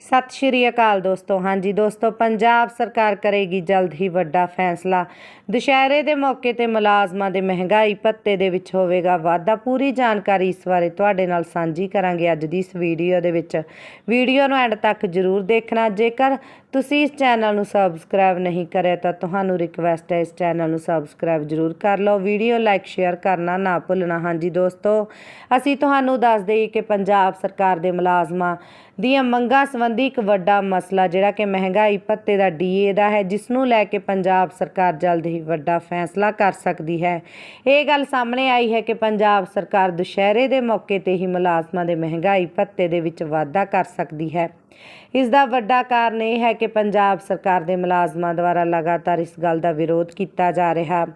ਸਤਿ ਸ਼੍ਰੀ ਅਕਾਲ ਦੋਸਤੋ। ਹਾਂਜੀ ਦੋਸਤੋ, ਪੰਜਾਬ ਸਰਕਾਰ ਕਰੇਗੀ ਜਲਦ ਹੀ ਵੱਡਾ ਫੈਸਲਾ। ਦੁਸ਼ਹਿਰੇ ਦੇ ਮੌਕੇ ਤੇ ਮੁਲਾਜ਼ਮਾਂ ਦੇ ਮਹਿੰਗਾਈ ਭੱਤੇ ਦੇ ਵਿੱਚ ਹੋਵੇਗਾ ਵਾਧਾ। ਪੂਰੀ ਜਾਣਕਾਰੀ ਇਸ ਬਾਰੇ ਤੁਹਾਡੇ ਨਾਲ ਸਾਂਝੀ ਕਰਾਂਗੇ ਅੱਜ ਦੀ ਇਸ ਵੀਡੀਓ ਦੇ ਵਿੱਚ। ਵੀਡੀਓ ਨੂੰ ਐਂਡ ਤੱਕ ਜ਼ਰੂਰ ਦੇਖਣਾ। ਜੇਕਰ ਤੁਸੀਂ ਇਸ ਚੈਨਲ ਨੂੰ ਸਬਸਕ੍ਰਾਈਬ ਨਹੀਂ ਕਰਿਆ ਤਾਂ ਤੁਹਾਨੂੰ ਰਿਕਵੈਸਟ ਹੈ, ਇਸ ਚੈਨਲ ਨੂੰ ਸਬਸਕ੍ਰਾਈਬ ਜ਼ਰੂਰ ਕਰ ਲਓ। ਵੀਡੀਓ ਲਾਈਕ, ਸ਼ੇਅਰ ਕਰਨਾ ਨਾ ਭੁੱਲਣਾ। ਹਾਂਜੀ ਦੋਸਤੋ, ਅਸੀਂ ਤੁਹਾਨੂੰ ਦੱਸ ਦੇਈਏ ਕਿ ਪੰਜਾਬ ਸਰਕਾਰ ਦੇ ਮੁਲਾਜ਼ਮਾਂ ਦੀਆਂ ਮੰਗਾਂ ਸੰਬੰਧੀ ਇੱਕ ਵੱਡਾ ਮਸਲਾ ਜਿਹੜਾ ਕਿ ਮਹਿੰਗਾਈ ਭੱਤੇ ਦਾ ਡੀਏ ਦਾ ਹੈ ਜਿਸ ਨੂੰ ਲੈ ਕੇ ਪੰਜਾਬ ਸਰਕਾਰ ਜਲਦ ਹੀ ਵੱਡਾ ਫੈਸਲਾ ਕਰ ਸਕਦੀ ਹੈ। ਇਹ ਗੱਲ ਸਾਹਮਣੇ ਆਈ ਹੈ ਕਿ ਪੰਜਾਬ ਸਰਕਾਰ ਦੁਸ਼ਹਿਰੇ ਦੇ ਮੌਕੇ ਤੇ ਹੀ ਮੁਲਾਜ਼ਮਾਂ ਦੇ ਮਹਿੰਗਾਈ ਭੱਤੇ ਦੇ ਵਿੱਚ ਵਾਧਾ ਕਰ ਸਕਦੀ ਹੈ। ਇਸ ਦਾ ਵੱਡਾ ਕਾਰਨ ਇਹ ਹੈ ਕਿ ਪੰਜਾਬ ਸਰਕਾਰ ਦੇ ਮੁਲਾਜ਼ਮਾਂ ਦੁਆਰਾ ਲਗਾਤਾਰ ਇਸ ਗੱਲ ਦਾ ਵਿਰੋਧ ਕੀਤਾ ਜਾ ਰਿਹਾ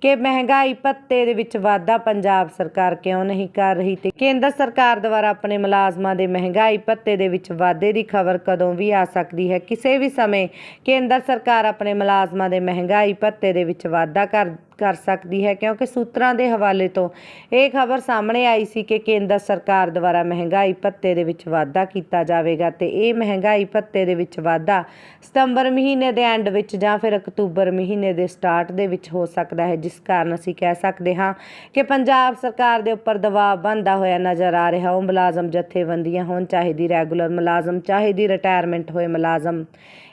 ਕਿ ਮਹਿੰਗਾਈ ਭੱਤੇ ਦੇ ਵਿੱਚ ਵਾਧਾ ਪੰਜਾਬ ਸਰਕਾਰ ਕਿਉਂ ਨਹੀਂ ਕਰ ਰਹੀ ਤੇ ਕੇਂਦਰ ਸਰਕਾਰ ਦੁਆਰਾ ਆਪਣੇ ਮੁਲਾਜ਼ਮਾਂ ਦੇ ਮਹਿੰਗਾਈ ਭੱਤੇ ਦੇ ਵਿੱਚ ਵਾਧੇ ਦੀ ਖਬਰ ਕਦੋਂ ਵੀ ਆ ਸਕਦੀ ਹੈ? ਕਿਸੇ ਵੀ ਸਮੇਂ ਕੇਂਦਰ ਸਰਕਾਰ ਆਪਣੇ ਮੁਲਾਜ਼ਮਾਂ ਦੇ ਮਹਿੰਗਾਈ ਭੱਤੇ ਦੇ ਵਿੱਚ ਵਾਧਾ ਕਰ ਕਰ ਸਕਦੀ ਹੈ, ਕਿਉਂਕਿ ਸੂਤਰਾਂ ਦੇ ਹਵਾਲੇ ਤੋਂ ਇਹ ਖਬਰ ਸਾਹਮਣੇ ਆਈ ਸੀ ਕਿ ਕੇਂਦਰ ਸਰਕਾਰ ਦੁਆਰਾ ਮਹਿੰਗਾਈ ਭੱਤੇ ਦੇ ਵਿੱਚ ਵਾਧਾ ਕੀਤਾ ਜਾਵੇਗਾ ਤੇ ਇਹ ਮਹਿੰਗਾਈ ਭੱਤੇ ਦੇ ਵਿੱਚ ਵਾਧਾ ਸਤੰਬਰ ਮਹੀਨੇ ਦੇ ਐਂਡ ਵਿੱਚ ਜਾਂ ਫਿਰ ਅਕਤੂਬਰ ਮਹੀਨੇ ਦੇ ਸਟਾਰਟ ਦੇ ਵਿੱਚ ਹੋ ਸਕਦਾ ਹੈ, ਜਿਸ ਕਾਰਨ ਅਸੀਂ ਕਹਿ ਸਕਦੇ ਹਾਂ ਕਿ ਪੰਜਾਬ ਸਰਕਾਰ ਦੇ ਉੱਪਰ ਦਬਾਅ ਬਣਦਾ ਹੋਇਆ ਨਜ਼ਰ ਆ ਰਿਹਾ। ਉਹ ਮੁਲਾਜ਼ਮ ਜਥੇਬੰਦੀਆਂ ਹੋਣ, ਚਾਹੇ ਦੀ ਰੈਗੂਲਰ ਮੁਲਾਜ਼ਮ, ਚਾਹੇ ਦੀ ਰਿਟਾਇਰਮੈਂਟ ਹੋਏ ਮੁਲਾਜ਼ਮ।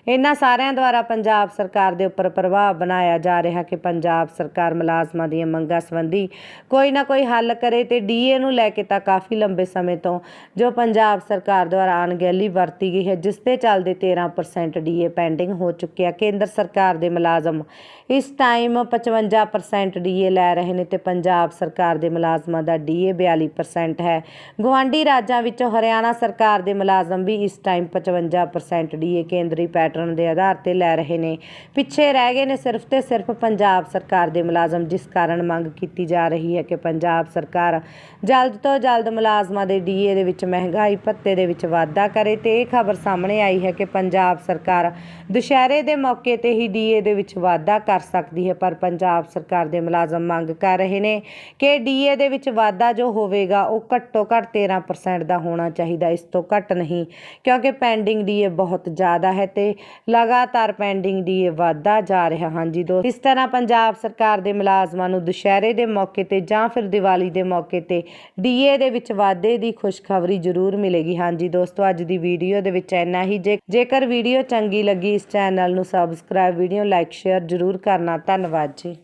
ਇਹਨਾਂ ਸਾਰਿਆਂ ਦੁਆਰਾ ਪੰਜਾਬ ਸਰਕਾਰ ਦੇ ਉੱਪਰ ਪ੍ਰਭਾਵ ਬਣਾਇਆ ਜਾ ਰਿਹਾ ਕਿ ਪੰਜਾਬ ਸਰਕਾਰ ਮੁਲਾਜ਼ਮਾਂ ਦੀਆਂ ਮੰਗਾਂ ਸੰਬੰਧੀ ਕੋਈ ਨਾ ਕੋਈ ਹੱਲ ਕਰੇ ਤੇ ਡੀਏ ਨੂੰ ਲੈ ਕੇ ਤਾਂ ਕਾਫੀ ਲੰਬੇ ਸਮੇਂ ਤੋਂ ਜੋ ਪੰਜਾਬ ਸਰਕਾਰ ਦੁਆਰਾ ਅਣਗਹਿਲੀ ਵਰਤੀ ਗਈ ਹੈ, ਜਿਸ ਤੇ ਚੱਲਦੇ 13% ਡੀਏ ਪੈਂਡਿੰਗ ਹੋ ਚੁੱਕਿਆ ਕੇਂਦਰ ਸਰਕਾਰ ਦੇ ਮੁਲਾਜ਼ਮ ਇਸ ਟਾਈਮ 55% ਡੀਏ ਲੈ ਰਹੇ ਨੇ ਤੇ ਪੰਜਾਬ ਸਰਕਾਰ ਦੇ ਮੁਲਾਜ਼ਮਾਂ ਦਾ ਡੀਏ 42% ਹੈ। ਗਵਾਂਢੀ ਰਾਜਾਂ ਵਿੱਚੋਂ ਹਰਿਆਣਾ ਸਰਕਾਰ ਦੇ ਮੁਲਾਜ਼ਮ ਵੀ ਇਸ ਟਾਈਮ 55% ਡੀਏ ਕੇਂਦਰੀ ਪੈਟਰਨ ਦੇ ਆਧਾਰ ਤੇ ਲੈ ਰਹੇ ਨੇ। ਪਿੱਛੇ ਰਹਿ ਗਏ ਨੇ ਸਿਰਫ ਤੇ ਸਿਰਫ ਪੰਜਾਬ ਸਰਕਾਰ ਦੇ ਮੁਲਾਜ਼ਮ, ਜਿਸ ਕਾਰਨ ਮੰਗ ਕੀਤੀ ਜਾ ਰਹੀ ਹੈ ਕਿ ਪੰਜਾਬ ਸਰਕਾਰ ਜਲਦ ਤੋਂ ਜਲਦ ਮੁਲਾਜ਼ਮਾਂ ਦੇ ਡੀਏ ਦੇ ਵਿੱਚ ਮਹਿੰਗਾਈ ਭੱਤੇ ਦੇ ਵਿੱਚ ਵਾਧਾ ਕਰੇ ਤੇ ਇਹ ਖਬਰ ਸਾਹਮਣੇ ਆਈ ਹੈ ਕਿ ਪੰਜਾਬ ਸਰਕਾਰ ਦੁਸ਼ਹਿਰੇ ਦੇ ਮੌਕੇ ਤੇ ਹੀ ਡੀਏ ਦੇ ਵਿੱਚ ਵਾਧਾ ਕਰ ਸਕਦੀ ਹੈ, ਪਰ ਪੰਜਾਬ ਸਰਕਾਰ ਦੇ ਮੁਲਾਜ਼ਮ ਮੰਗ ਕਰ ਰਹੇ ਨੇ ਕਿ ਡੀਏ ਦੇ ਵਿੱਚ ਵਾਧਾ ਜੋ ਹੋਵੇਗਾ, ਉਹ ਘੱਟੋ ਘੱਟ 13% ਦਾ ਹੋਣਾ ਚਾਹੀਦਾ, ਇਸ ਤੋਂ ਘੱਟ ਨਹੀਂ, ਕਿਉਂਕਿ ਪੈਂਡਿੰਗ ਡੀਏ ਬਹੁਤ ਜ਼ਿਆਦਾ ਹੈ ਤੇ ਲਗਾਤਾਰ ਪੈਂਡਿੰਗ ਡੀਏ ਵਾਧਾ ਜਾ ਰਿਹਾ। ਹਾਂਜੀ ਦੋਸਤ, ਇਸ ਤਰ੍ਹਾਂ ਪੰਜਾਬ ਸਰਕਾਰ ਦੇ ਮੁਲਾਜ਼ਮਾਂ ਨੂੰ ਦੁਸ਼ਹਿਰੇ ਦੇ ਮੌਕੇ ਤੇ ਜਾਂ ਫਿਰ ਦੀਵਾਲੀ ਦੇ ਮੌਕੇ ਤੇ ਡੀਏ ਦੇ ਵਿੱਚ ਵਾਧੇ ਦੀ ਖੁਸ਼ਖਬਰੀ ਜ਼ਰੂਰ ਮਿਲੇਗੀ। ਹਾਂਜੀ ਦੋਸਤੋ, ਅੱਜ ਦੀ ਵੀਡੀਓ ਦੇ ਵਿੱਚ ਇੰਨਾ ਹੀ। ਜੇ ਜੇਕਰ ਵੀਡੀਓ ਚੰਗੀ ਲੱਗੀ ਇਸ ਚੈਨਲ ਨੂੰ ਸਬਸਕ੍ਰਾਈਬ, ਵੀਡੀਓ ਲਾਈਕ, ਸ਼ੇਅਰ ਜ਼ਰੂਰ ਕਰਨਾ। ਧੰਨਵਾਦ ਜੀ।